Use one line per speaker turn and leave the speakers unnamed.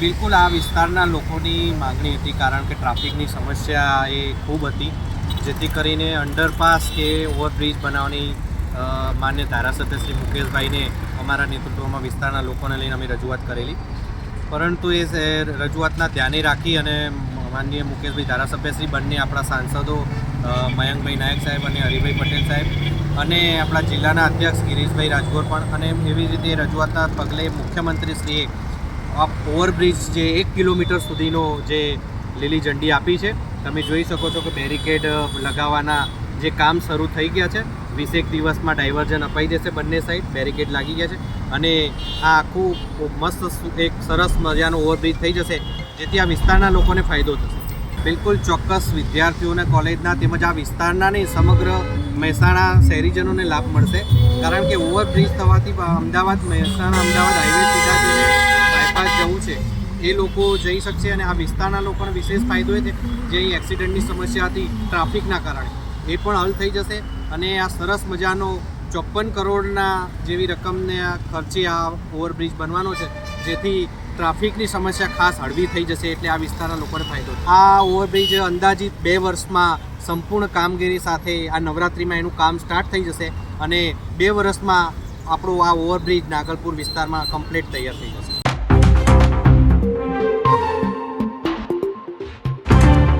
બિલકુલ આ વિસ્તારના લોકોની માગણી હતી કારણ કે ટ્રાફિકની સમસ્યા એ ખૂબ હતી, જેથી કરીને અંડરપાસ કે ઓવરબ્રિજ બનાવવાની માન્ય ધારાસભ્ય શ્રી મુકેશભાઈને અમારા નેતૃત્વમાં વિસ્તારના લોકોને લઈને અમે રજૂઆત કરેલી. પરંતુ એ રજૂઆતના ધ્યાને રાખી અને માનનીય મુકેશભાઈ ધારાસભ્યશ્રી બંને આપણા સાંસદો મયંકભાઈ નાયક સાહેબ અને હરિભાઈ પટેલ સાહેબ અને આપણા જિલ્લાના અધ્યક્ષ ગિરીશભાઈ રાજગોર પણ અને એવી રીતે રજૂઆતના પગલે મુખ્યમંત્રીશ્રીએ આ ઓવરબ્રિજ જે એક કિલોમીટર સુધીનો જે લીલી ઝંડી આપી છે. તમે જોઈ શકો છો કે બેરિકેડ લગાવવાના જે કામ શરૂ થઈ ગયા છે. વીસેક દિવસમાં ડાયવર્ઝન અપાઈ જશે બંને સાઈડ બેરિકેડ લાગી ગયા છે. અને આ આખું મસ્ત એક સરસ મજાનો ઓવરબ્રિજ થઈ જશે, જેથી આ વિસ્તારના લોકોને ફાયદો થશે. બિલકુલ ચોક્કસ વિદ્યાર્થીઓને કોલેજના તેમજ આ વિસ્તારના નહીં સમગ્ર મહેસાણા શહેરીજનોને લાભ મળશે. કારણ કે ઓવરબ્રિજ થવાથી અમદાવાદ, મહેસાણા, અમદાવાદ હાઈવે સીધા એ લોકો જઈ શકશે અને આ વિસ્તારના લોકોને વિશેષ ફાયદો એ છે જે અહીં એક્સિડન્ટની સમસ્યા હતી ટ્રાફિકના કારણે. એ પણ હલ થઈ જશે અને આ સરસ મજાનો ચોપન કરોડના જેવી રકમને ખર્ચે આ ઓવરબ્રિજ બનવાનો છે, જેથી ટ્રાફિકની સમસ્યા ખાસ હળવી થઈ જશે એટલે આ વિસ્તારના લોકોને ફાયદો આ ઓવરબ્રિજ અંદાજિત બે વર્ષમાં સંપૂર્ણ કામગીરી સાથે આ નવરાત્રિમાં એનું કામ સ્ટાર્ટ થઈ જશે અને બે વર્ષમાં આપણું આ ઓવરબ્રિજ નાગલપુર વિસ્તારમાં કમ્પ્લીટ તૈયાર થઈ જશે.